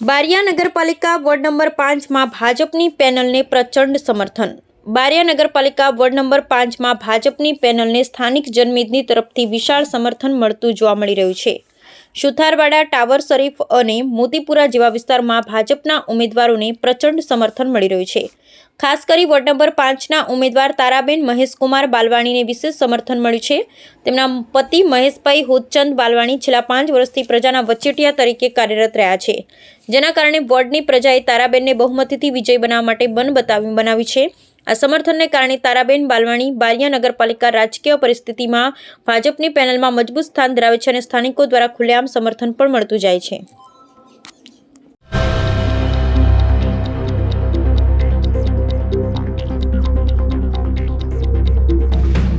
બારિયા નગરપાલિકા ward number પાંચમાં ભાજપની પેનલને પ્રચંડ સમર્થન. બારિયા નગરપાલિકા વોર્ડ નંબર પાંચમાં ભાજપની પેનલને સ્થાનિક જનમેદની તરફથી વિશાળ સમર્થન મળતું જોવા મળી રહ્યું છે. સુથારવાડા ટાવર શરીફ અને મોતીપુરા જેવા વિસ્તારમાં ભાજપના ઉમેદવારોને પ્રચંડ સમર્થન મળી રહ્યું છે. ખાસ કરી વોર્ડ નંબર પાંચના ઉમેદવાર તારાબેન મહેશકુમાર બાલવાણીને વિશેષ સમર્થન મળ્યું છે. તેમના પતિ મહેશભાઈ હોદચંદ બાલવાણી છેલ્લા પાંચ વર્ષથી પ્રજાના વચેટિયા તરીકે કાર્યરત રહ્યા છે. જેના કારણે વોર્ડની પ્રજાએ તારાબેનને બહુમતીથી વિજય બનાવવા માટે બન બતાવી બનાવી છે. આ સમર્થનને કારણે તારાબેન બાલવાણી બારિયા નગરપાલિકા રાજકીય પરિસ્થિતિમાં ભાજપની પેનલમાં મજબૂત સ્થાન ધરાવે છે અને સ્થાનિકો દ્વારા ખુલ્લેઆમ સમર્થન પણ મળતું જાય છે.